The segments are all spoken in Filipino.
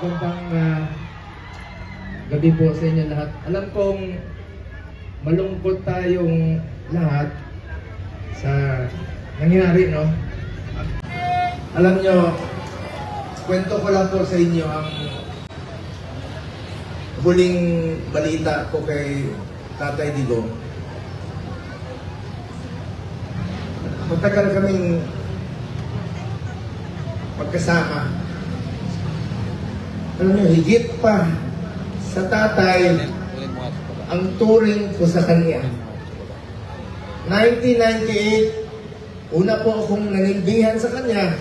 Magandang ah, gabi po sa inyo lahat. Alam kong malungkot tayong lahat sa nangyari, no? Alam nyo, kwento ko lang po sa inyo ang huling balita ko kay Tatay Digo. Matagal kaming magkasama. Alam nyo, higit pa sa tatay ang turing ko sa kanya. 1998, una po akong nanimbihan sa kanya.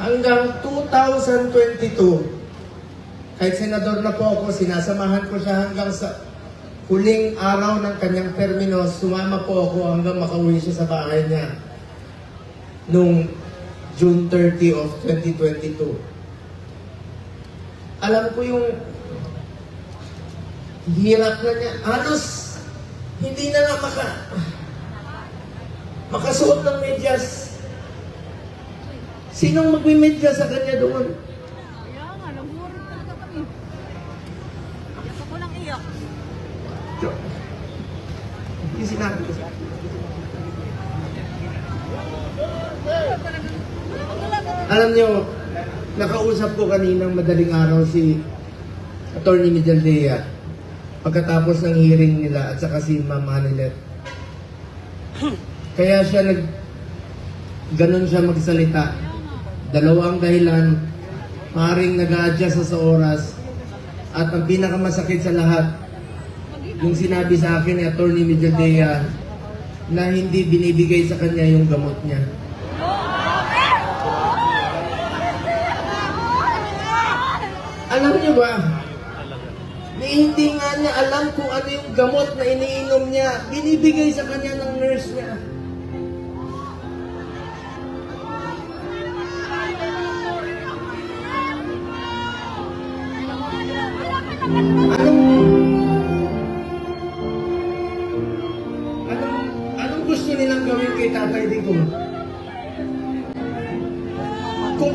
Hanggang 2022, kahit senador na po ako, sinasamahan ko siya hanggang sa huling araw ng kanyang termino, sumama po ako hanggang makauwi siya sa bahay niya nung June 30 of 2022 alam ko yung hirap na niya. Halos, hindi na nga maka, makasuot ng medyas. Sinong magme-medyas sa kanya doon? Kaya nga, nagmurot talaga kami. Iyak ako ng iyak. Hindi sinabi ko sa Alam niyo, nakausap ko kaninang madaling araw si Attorney Mijaldea pagkatapos ng hearing nila at saka si Ma'am Hanilet. Kaya siya nag ganun siya magsalita. Dalawang dahilan, maring nag-a-adjust sa oras at ang pinakamasakit sa lahat, yung sinabi sa akin ni Attorney Mijaldea na hindi binibigay sa kanya yung gamot niya. Alam niyo ba? Na hindi nga niya alam kung ano yung gamot na iniinom niya. Binibigay sa kanya ng nurse niya.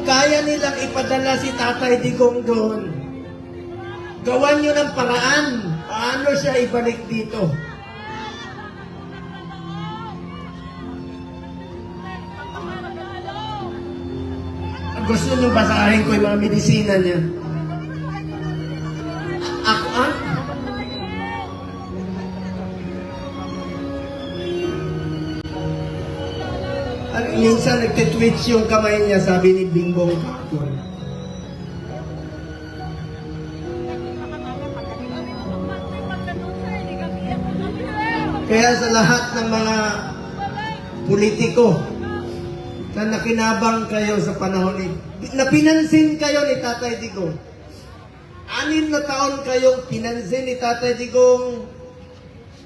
Kaya nilang ipadala si Tatay Digong doon, gawan nyo ng paraan. Paano siya ibalik dito? Gusto nyo basahin ko yung mga medisina niya? Minsan nagtitwitch yung kamay niya, sabi ni Bingbong Kakon. Kaya sa lahat ng mga politiko na nakinabang kayo sa panahon ni na pinansin kayo ni Tatay Digong. Anim na taon kayong pinansin ni Tatay Digong.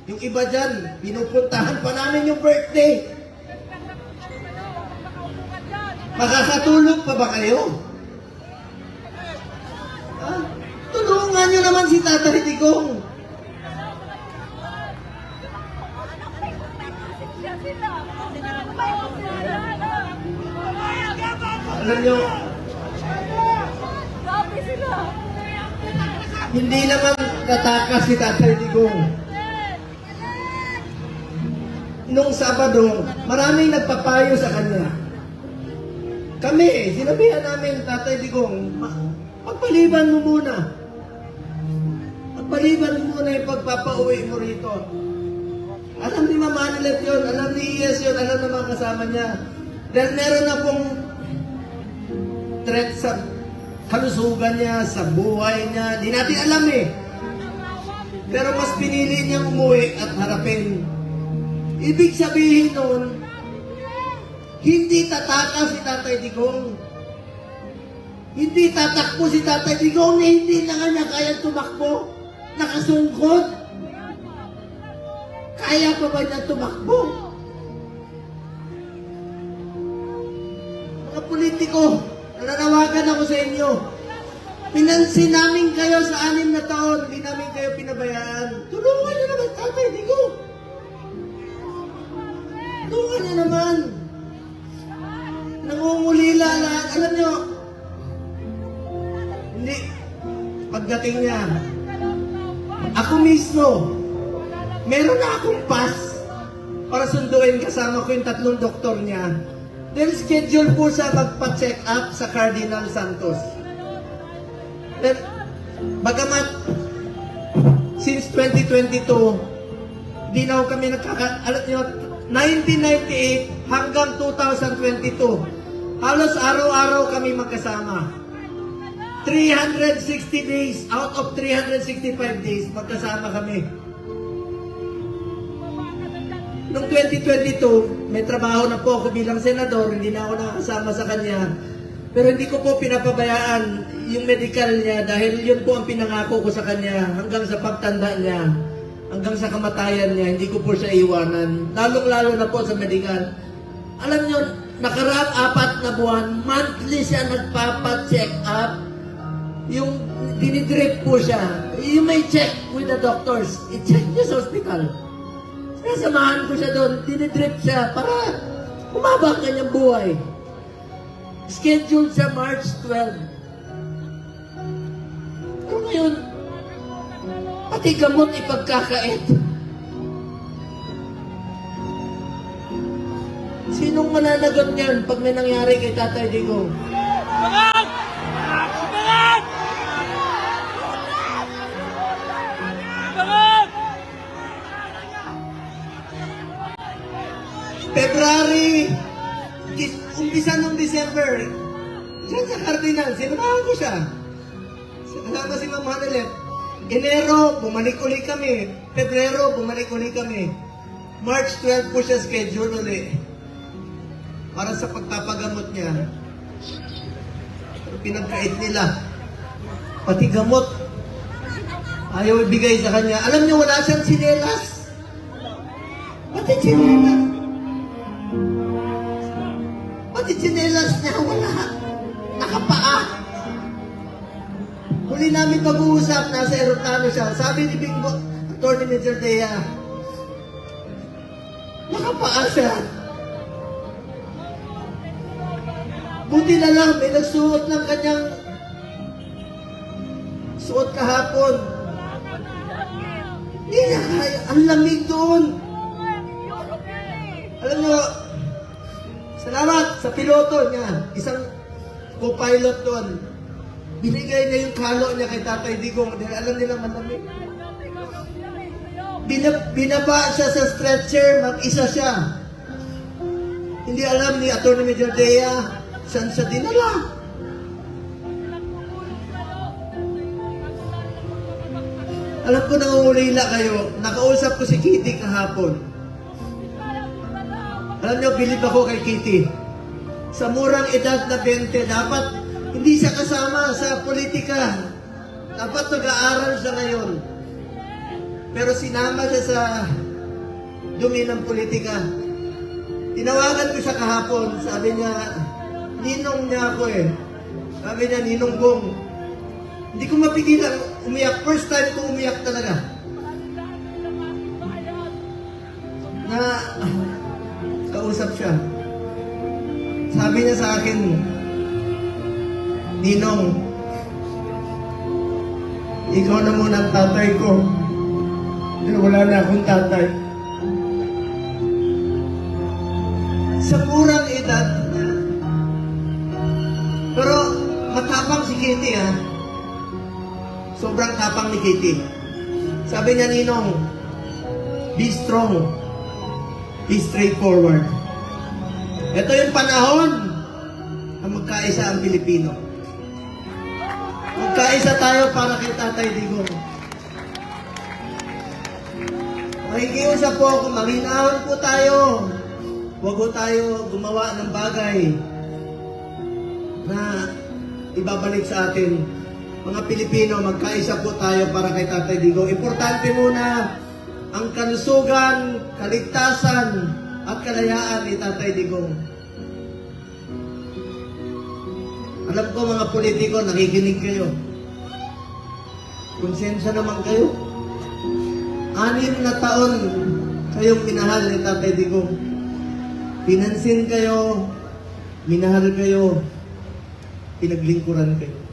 Yung iba dyan, pinupuntahan pa namin yung birthday. Makakatulog pa ba kayo? Ha? Tulungan nyo naman si Tatay Digong. Alam nyo, hindi naman natakas si Tatay Digong. Nung Sabado, maraming nagpapayo sa kanya. Kami, sinabihan namin, Tatay Digong, "Ma- pagpaliban mo muna. Pagpaliban mo muna yung pagpapauwi mo rito. Alam ni Mama Anilet yun, alam ni Iyes yun, alam ng mga kasama niya. Dahil meron na pong threat sa kalusugan niya, sa buhay niya. Di natin alam eh. Pero mas pinili niyang umuwi at harapin. Ibig sabihin nun, hindi tataka si Tatay Digong. Hindi tatakbo si Tatay Digong na hindi na nga niya kaya tumakbo. Nakasungkot. Kaya pa ba niya tumakbo? Mga politiko, nananawagan ako sa inyo. Pinansin namin kayo sa anim na taon, hindi namin kayo pinabayaan. Tulungan niyo naman, Tatay Digong. Tulungan niyo naman. Alam niyo, pagdating niya. Ako mismo, meron na akong pass para sunduin kasama ko yung tatlong doktor niya. Then schedule po siya magpa-check up sa Cardinal Santos. Then, bagamat since 2022, di na kami nagkaka... Alam niyo, 1998 hanggang 2022, halos araw-araw kami magkasama. 360 days, out of 365 days, magkasama kami. Noong 2022, may trabaho na po ako bilang senador, hindi na ako nakasama sa kanya. Pero hindi ko po pinapabayaan yung medical niya dahil yun po ang pinangako ko sa kanya hanggang sa pagtanda niya, hanggang sa kamatayan niya, hindi ko po siya iwanan. Lalong-lalo na po sa medical. Alam niyo, nakaraang apat na buwan, monthly siya nagpapa-check up. Yung dinidrip po siya. You may check with the doctors. I-check niya sa hospital. Sinasamahan ko siya doon, dinidrip siya para umaba ang kanyang buhay. Scheduled sa March 12. Pero ngayon, pati gamot ipagkakait. Sinong mananagot niyan pag may nangyari kay Tatay Digo? February, is- umpisa ng December, diyan sa Cardinal, sinamahan ko siya. Kasama si Ma'am Hanelet. Enero, bumalik uli kami. Pebrero, bumalik uli kami. March 12 po siya schedule uli. Para sa pagpapagamot niya. Pinagkait nila. Pati gamot. Ayaw ibigay sa kanya. Alam niyo, wala siyang sinelas. Pati sinelas. Pati tsinelas niya, wala. Nakapaa. Huli namin pag-uusap, nasa aeroplano siya. Sabi ni Bingo, Attorney Major Dea, nakapaa siya. Buti na lang, may nagsuot ng kanyang suot kahapon. Hindi niya kaya. Ang lamig doon. Alam niyo, Salamat sa piloto niya. Isang co-pilot doon. Binigay niya yung kalo niya kay Tatay Digong. Dahil alam nila malamig. Binab binaba siya sa stretcher, mag-isa siya. Hindi alam ni Atty. Major Dea saan siya dinala. Alam ko nangungulila kayo. Nakausap ko si Kitty kahapon. Alam niyo, bilib ako kay Kitty. Sa murang edad na 20, dapat hindi siya kasama sa politika. Dapat nag-aaral siya ngayon. Pero sinama siya sa dumi ng politika. Tinawagan ko siya kahapon. Sabi niya, ninong niya ako eh. Sabi niya, ninong bong. Hindi ko mapigilan umiyak. First time ko umiyak talaga. Na, kausap siya. Sabi niya sa akin, Ninong, ikaw na muna ang tatay ko. Pero wala na akong tatay. Sa murang edad Kitty ha. Sobrang tapang ni Kitty. Sabi niya, Ninong, be strong. Be straightforward. Ito yung panahon na magkaisa ang Pilipino. Magkaisa tayo para kay Tatay Digong. Makikiusap po ako, maghinawan po tayo. Huwag po tayo gumawa ng bagay na ibabalik sa atin. Mga Pilipino, magkaisa po tayo para kay Tatay Digong. Importante muna ang kalusugan, kaligtasan, at kalayaan ni Tatay Digong. Alam ko mga politiko, nakikinig kayo. Konsensya naman kayo. Anim na taon kayong minahal ni Tatay Digong. Pinansin kayo, minahal kayo, pinaglingkuran kayo.